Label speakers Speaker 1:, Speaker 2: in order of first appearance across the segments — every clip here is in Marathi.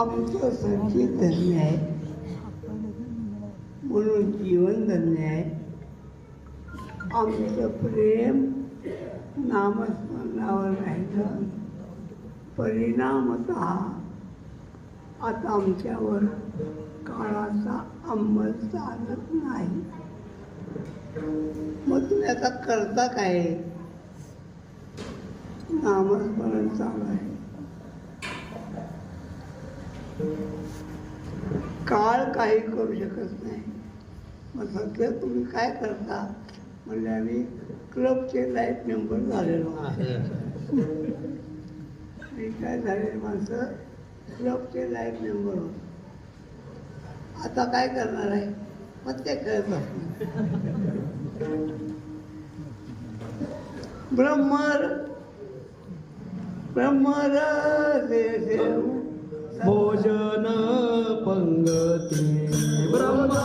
Speaker 1: आमचं संचित धन्य आहे. म्हणून जीवन धन्य आहे. आमचं प्रेम नामस्मरणावर राहिलं. परिणामत आता आमच्यावर काळाचा अंमल चालत नाही. मग तुम्ही आता करता काय? नामस्मरण चालू आहे. काळ काही करू शकत नाही. मग सध्या तुम्ही काय करता? म्हणजे आम्ही क्लबचे लाईफ मेंबर झालेलो आहे आणि काय झालेले माणसं? क्लबचे लाईफ मेंबर होत. आता काय करणार आहे? मग ते खेळत ब्रह्मर ब्रह्मर देव.
Speaker 2: भोजन पंगती
Speaker 1: ब्रह्मा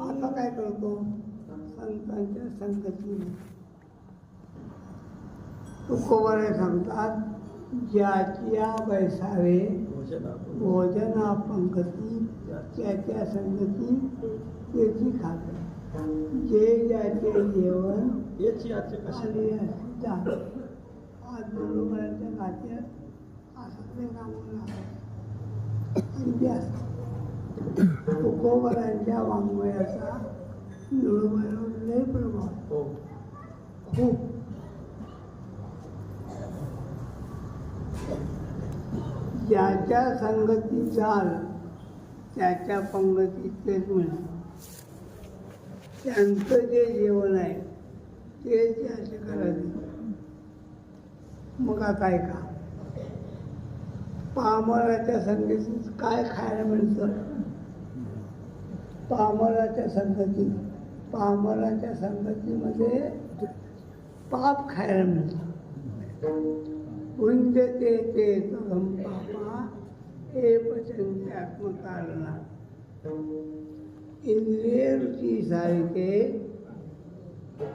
Speaker 1: आता काय करतो? संतांच्या संगतीने तुकोबारे सांगतात ज्याच्या बैसावे भोजना पंगती त्याच्या संगती त्याची खाते. जे ज्याचे जेवण आज बरोबरांच्या खात्यात असं ते आणि जास्त तुकोबरांच्या वाङ्मयाचा लय प्रभाव. आहे.
Speaker 2: हो.
Speaker 1: खूप ज्याच्या संगती चाल त्याच्या पंगतीत तेच मिळणार त्यांचं जे जेवण आहे ते त्याचे करायचे. मग आता ऐका. पामराच्या संगतीत काय खायला मिळतं? पामराच्या संगती. पामराच्या संगतीमध्ये पाप खायला मिळतं. पुंजते ते तम पापा हे पचंत्यात्मकारणात इंद्रिय रुची सारखे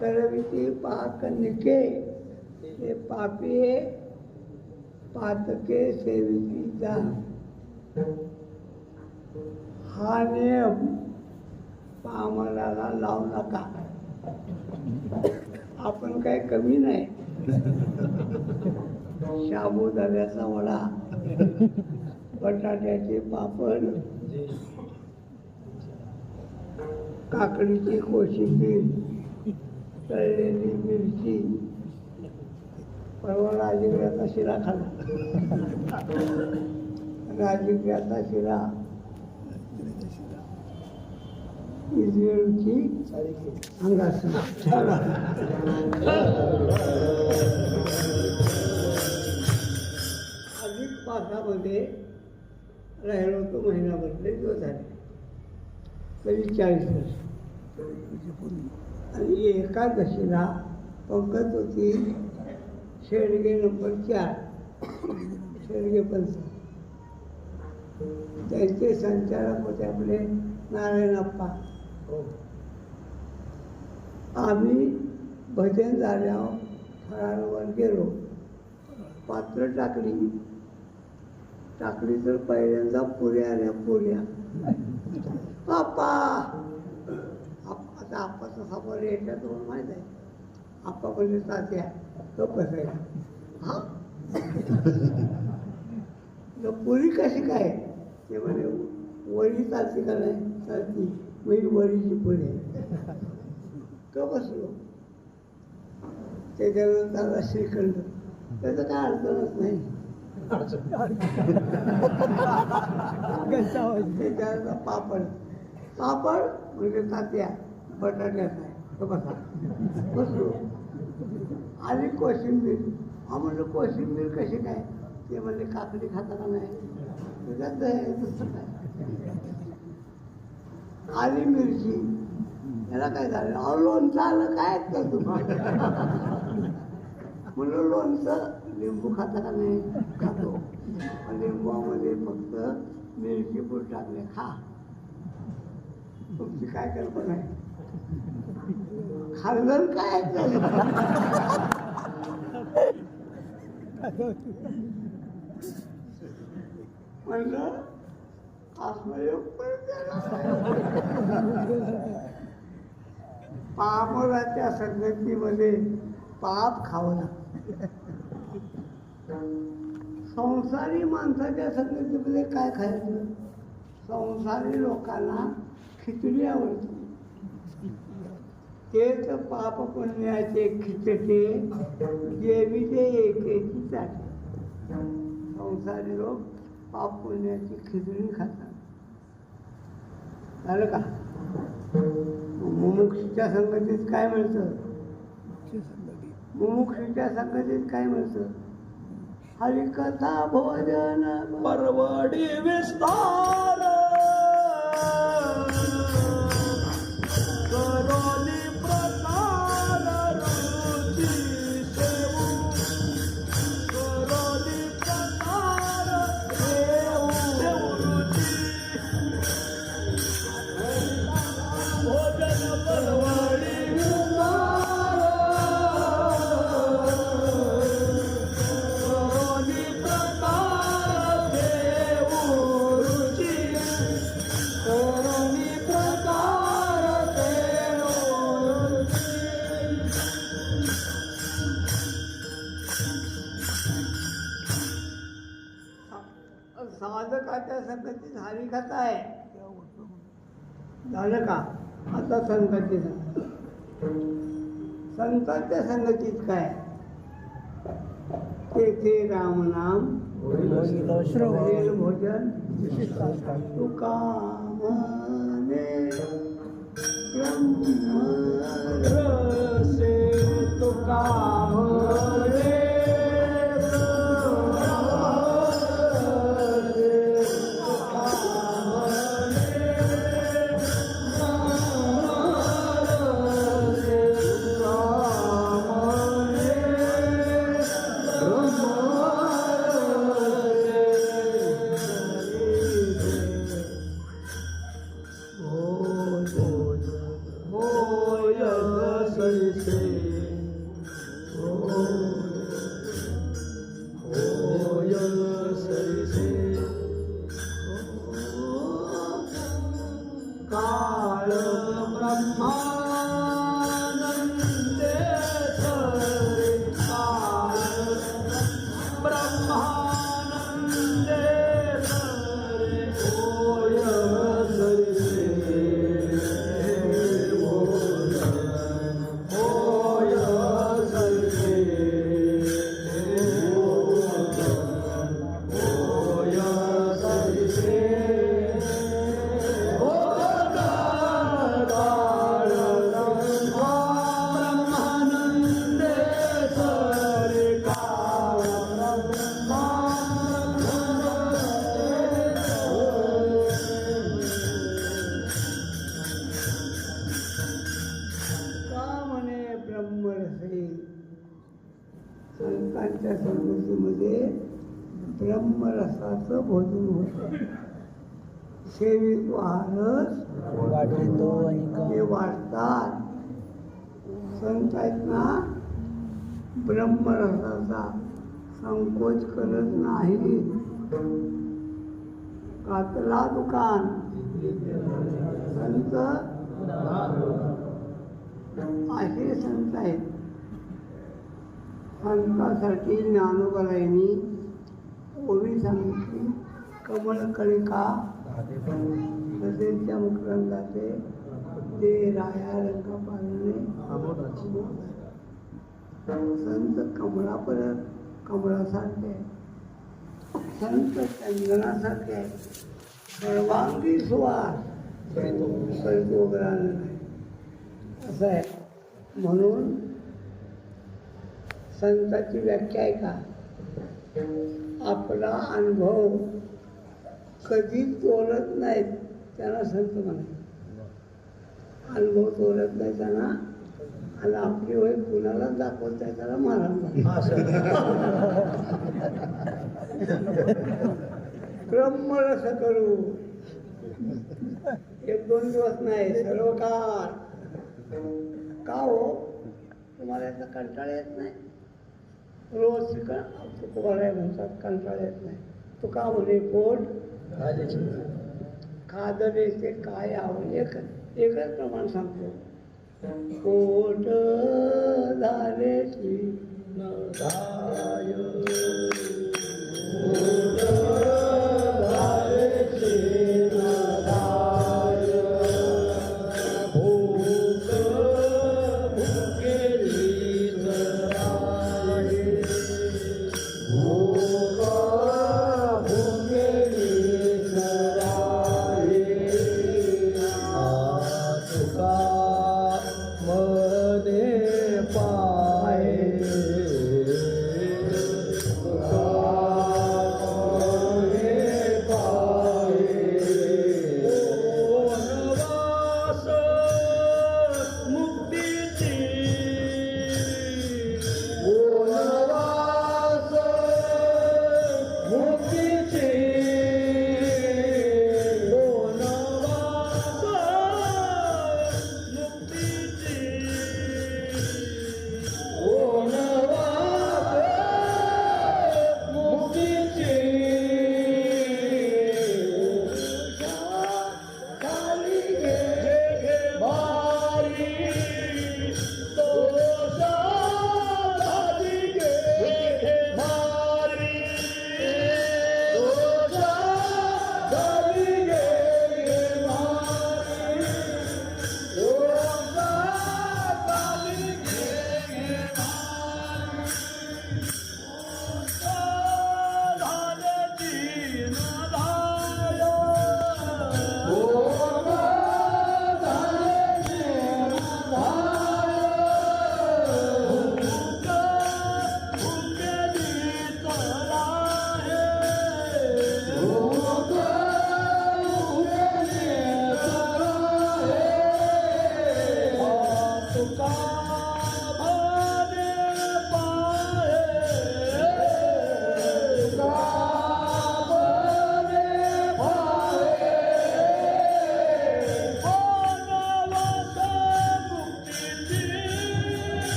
Speaker 1: करविती पाकनिके. हे पापी पातके सेविती जा. हा नियम आम्हाला लावू नका. आपण काय कमी नाही. साबुदाण्याचा वडा बटाट्याचे पापड काकडीची कोशिंबीर तळलेली मिरची. परवा राजगिऱ्याचा शिरा खाला राजगिऱ्याचा शिरा. इस्रेलची अंगासना अधिक पासामध्ये राहिलो तो महिनाभरले दिवस झाले तरी चाळीस वर्ष आणि एकादशीला पंकज होती शेडगे नंबर चार शेडगे पंच त्यांचे संचालक होते आपले नारायणप्पा आम्ही भजन झाल्यावर फळांवर गेलो. पात्र टाकली. टाकली तर पहिल्यांदा पुऱ्या आल्या पुऱ्या. आप्पा! आता आप्पाचा समोर याच्यात तुम्हाला माहीत आहे. आप्पा म्हणजे तात्या तो बसायला हा? तर पुरी कशी काय? ते म्हणे वरी चालती का नाही? चालती. मी वडीची पुरी का बसलो? त्याच्यानंतर श्रीखंड त्याचं काय अडचणच नाही. त्याच्यानंतर पापड. पापड म्हणजे तात्या बटाट्याचा आहे तो बसा. बसलो. आणि कोशिंबीर. हा म्हणलं कोशिंबीर कशी काय? ते म्हणले काकडी खाता का नाही. त्याच्यात दुसरं काय? आली मिरची. याला काय झालं? अहो लोणचं आलं काय ऐकतं म्हणलं लोणचं लिंबू खाता का नाही? खातो. लिंबूमध्ये फक्त मिरची पूड टाकले. खा. तुमची काय कल्पना आहे? खाल्लं काय म्हणलं पापराच्या संगतीमध्ये पाप खावं लागतं. संसारी माणसाच्या संगतीमध्ये काय खायचं? संसारी लोकांना खिचडी आवडते. तेच पाप पुण्याचे खिचटे देवीचे एकेची चाटे. संसारी लोक पाप पुण्याची खिचडी खातात झालं का? मुमुक्षीच्या संगतीत काय मिळतं? मुमुक्षीच्या संगतीत काय मिळतं? हरिकथा भोजन
Speaker 2: परवडी विस्तार
Speaker 1: झालं का? आता संतांची संतांच्या संगतीत काय? तेथे रामनाम हरिल भोजन तुका
Speaker 2: ប្រមោ
Speaker 1: संतांच्या संस्कृतीमध्ये ब्रह्मरसाचं भोजन होतं. आहारच
Speaker 3: वाढतो
Speaker 1: ते वाढतात. संत आहेत ना ब्रह्मरसाचा संकोच करत नाही. कातला दुकान. संत? असे संत आहेत. संतासाठी ज्ञानोबरायांनी ओवी सांगितली. कमळकळिका तसेच्या मुखरंगाचे ते राया रंग पालने संत कमळापर्यंत कमळासारखे संत चंदनासारखे सर्वांगी सुवास वगैरे असं आहे. म्हणून संताची व्याख्या आहे का आपला अनुभव कधी तोलत नाहीत त्यांना संत म्हणा अनुभव तोलत नाही त्यांना आणि आपली होय कुणालाच दाखवत नाही त्याला म्हणा. ब्रह्मरस करू. एक दोन दिवस नाही सर्व काळ का हो? तुम्हाला याचा कंटाळा येत नाही? रोज शिका तुकोबाराय म्हणतात कंटाळा येत नाही तू का म्हणे पोट खादर ते काय आवड एक एकच प्रमाण सांगतो पोट झाले
Speaker 2: मने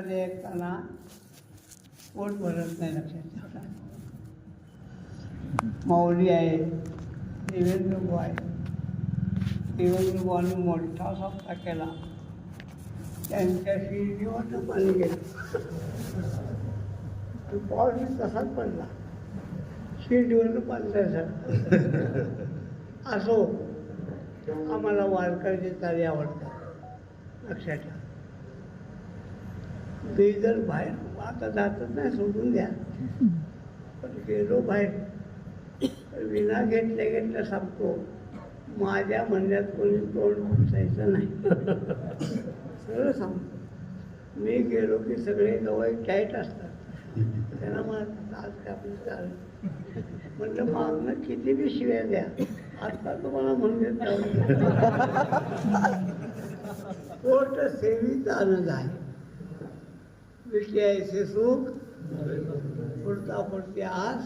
Speaker 1: कार्य चाले ऐकताना पोट भरत नाही लक्षात. ठेवा माऊली आहे देवेंद्र भाऊ आहे. देवेंद्र भाऊने मोठा सप्ताह केला. त्यांच्याशी शिर्डीवरनं पाणी गेलं. तो पाऊस तसाच पडला. शिडीवरनं पांढऱ्या झाला असो आम्हाला वारकऱ्याची तारी आवडतात. लक्षात ठेवा. मी जर बाहेर आता जातच नाही सोडून द्या. पण गेलो बाहेर विना घेतल्या घेतल्या सांगतो माझ्या म्हणण्यात कोणी तोंड घुसायचं नाही. सरळ सांगतो. मी गेलो की सगळे जवळ टाईट असतात. त्यांना म्हणत आज काय आपलं चाल? म्हटलं मागणं किती बी शिव्या द्या. आता तुम्हाला म्हणत पोट सेवीच आनंद आहे विषयाचे सुख पुढता पुढते आस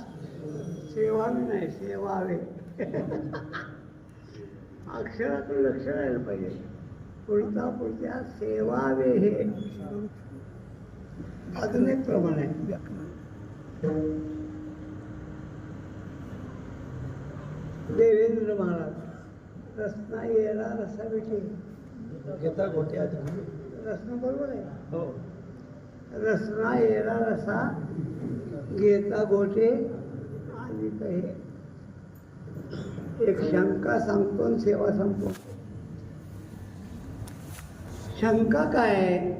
Speaker 1: सेवावे नाही सेवावे अक्षरातून लक्ष राहिलं पाहिजे पुढता पुढच्या सेवावे हे। अजून एक प्रमाण आहे देवेंद्र महाराज रत्ना येरा रसा भेटे
Speaker 2: घेता गोट्या
Speaker 1: रत्न बरोबर आहे
Speaker 2: हो।
Speaker 1: रसना येरा रसा घेता गोटे आणि काही एक शंका सांगतो आणि सेवा सांगतो. शंका काय? आहे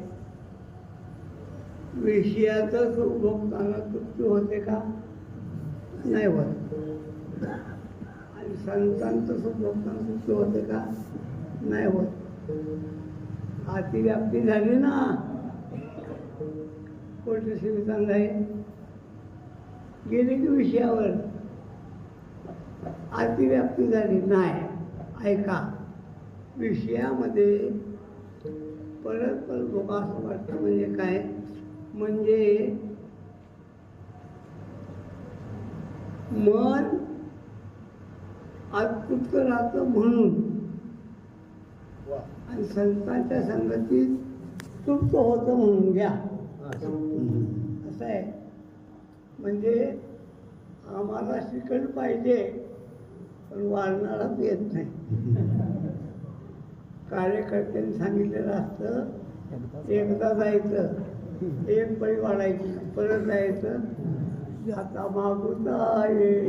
Speaker 1: विषयाचं उपभोगताना तृप्ती होते का? नाही होत. आणि संतांचं उपभोगताना तृप्ती होते का? नाही होत. अतिव्याप्ती झाली ना. कोणते संविधान आहे. गेले की विषयावर. अतिव्याप्ती झाली. नाही. ऐका. विषयामध्ये परत परत बघा असं वाटतं म्हणजे काय? म्हणजे मन अतृप्त राहतं म्हणून. आणि संतांच्या संगतीत तृप्त होतं म्हणून. घ्या. असं. आहे. म्हणजे आम्हाला शिकण पाहिजे पण वाढणाराच येत नाही. कार्यकर्त्यांनी सांगितलेलं असतं एकदा जायचं. एक पळी वाढायची परत जायचं आता मागून आहे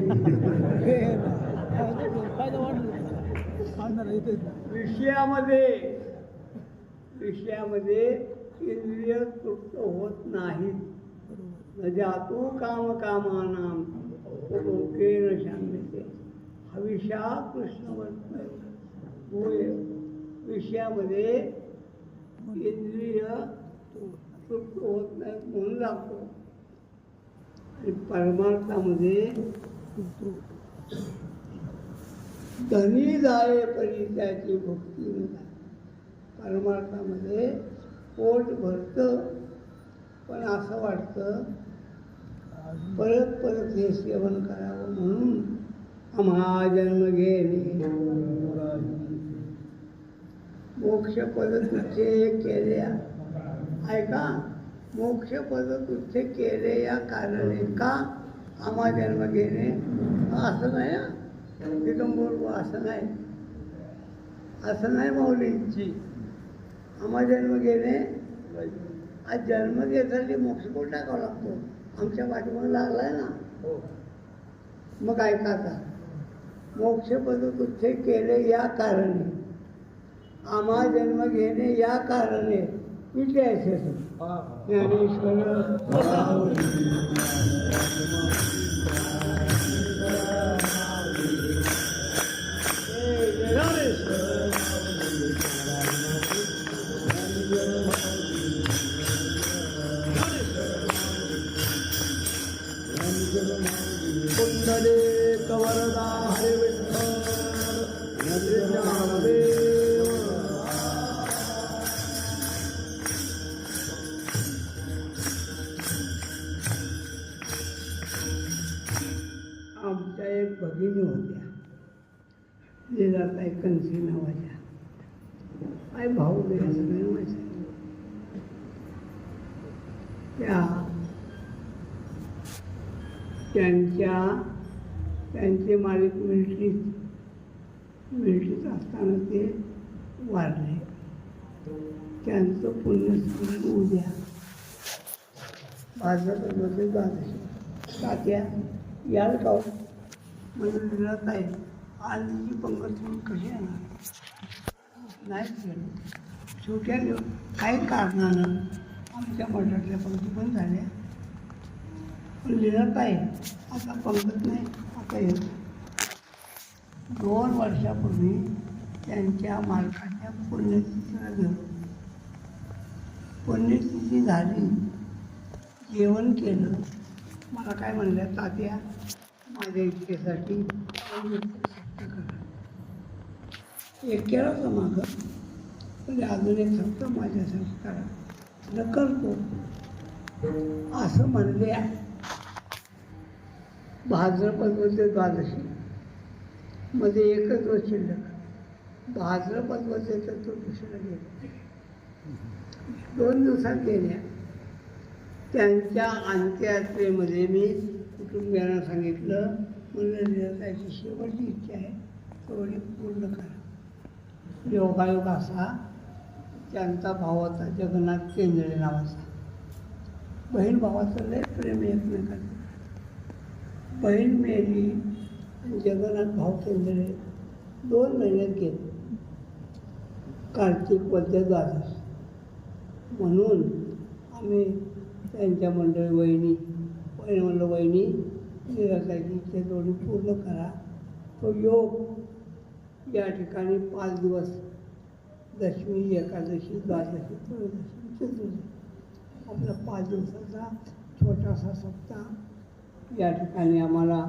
Speaker 1: विषयामध्ये विषयामध्ये इंद्रिय तृप्त होत नाहीत. म्हणजे जातो काम लोके न शांतते हविषा कृष्णवत होय. विषयामध्ये इंद्रिय तृप्त होत नाही म्हणून लागतो आणि परमार्थामध्ये धनी जाळे परी त्याची भक्ती न परमार्थामध्ये पोट भरतं. पण असं वाटतं परत परत हे सेवन करावं म्हणून आम्हा जन्म घेणे. मोक्ष पद तुझे केले ऐका मोक्ष पद तुझे केले या कारणे का आम्हा जन्म घेणे? असं नाही दिगंबर असं नाही. असं नाही
Speaker 2: माऊलींची.
Speaker 1: आम्हा जन्म घेणे आज जन्म घेण्यासाठी मोक्ष कोण टाकावा लागतो? आमच्या पाठीमागे लागलाय ना.
Speaker 2: हो.
Speaker 1: मग ऐका आता मोक्ष पद तुझे केले या कारणे. आम्हा जन्म घेणे या कारणे. इथे असे.
Speaker 2: हा
Speaker 1: ज्ञानेश्वर. भगिनी होत्या. जिजाताई कंसी नावाच्या. काय भाऊ बे असं त्या त्यांच्या त्यांचे मालिक मिलिटरीत मिलिटरीत असताना ते वारले. त्यांचं पुण्यस्मरण उद्या. माझं तर मध्ये जात तात्या याल का हो? म्हणजे नाही. आहे ही पंगत म्हणून कशी येणार? नाही केलं शेवट्या काही कारणानं आमच्या मठातल्या पंक्ती पण झाल्या. पण लिहिलं आहे आता पंगत नाही आता येत दोन वर्षापूर्वी त्यांच्या मालकाच्या पुण्यतिथीला गेलो. पुण्यतिथी झाली. जेवण केलं. मला काय म्हणलं तात्या माझ्या इच्छेसाठी एक केला होता मागं म्हणजे अजून एक सप्त माझ्यासाठी करा न करतो असं म्हणले भाद्रपद द्वादशी मध्ये एकच दिवस शिल्लक. तर तो दशला गेला. दोन दिवसात गेल्या. त्यांच्या अंत्ययात्रेमध्ये मी कुटुंबियांना सांगितलं म्हणलं निरताची शेवटची इच्छा आहे तेवढी पूर्ण करा. योगायोग असा त्यांचा भाव होता जगन्नाथ केंद्रे नावाचा बहीण भावाचं लय प्रेम एकमेकांचं. बहीण मेली आणि जगन्नाथ भाव केंद्रे दोन महिन्यात गेले. कार्तिक वद्य द्वादश. म्हणून आम्ही त्यांच्या मंडळी वहिनी वहिनी म्हणलं वहिनी निराशाची ते दोन्ही पूर्ण करा. तो योग या ठिकाणी पाच दिवस दशमी एकादशी द्वादशी त्रयोदशी चतुर्दशी आपला पाच दिवसाचा छोटासा सप्ताह या ठिकाणी आम्हाला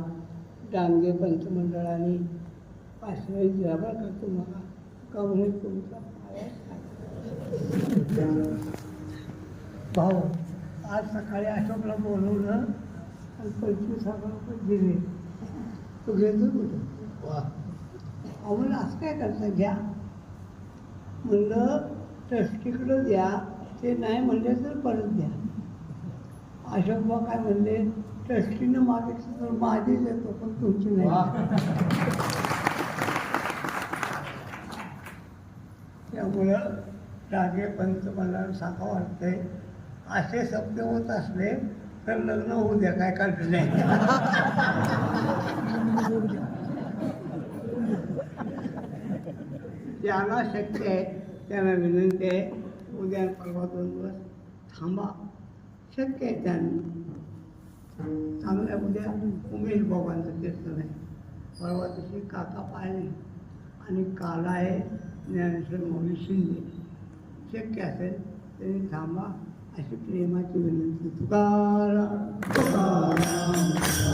Speaker 1: डांगे पंचमंडळाने आश्रय दिला बरं का तुम्हाला? का तुमचा भाऊ आज सकाळी अशोकला बोलवलं. आणि पंचवीस हजार रुपये दिले. तू घेतो कुठं
Speaker 2: वा.
Speaker 1: आम्हाला असं काय करता घ्या. म्हणलं ट्रस्टीकडं द्या. ते नाही म्हणले तर परत द्या. अशोकबा काय म्हणले ट्रस्टीनं मागितलं तर माझी देतो पण तुमची नाही. त्यामुळं रागे पंत मला सांगा वाटतंय. असे शब्द होत असले तर लग्न होऊ द्या काय काढलं नाही. शक्य आहे त्यांना विनंती आहे उद्या परवा दोन दिवस थांबा. शक्य आहे त्यांना चांगल्या उद्या उमेश बाबांचं कीर्तन आहे. परवा दिवशी काका पाळणे आणि काला आहे ज्ञानेश्वर मौली शिंदे. शक्य असेल त्यांनी थांबा. अशी प्रेमाची विनंती तुकाराम तुकाराम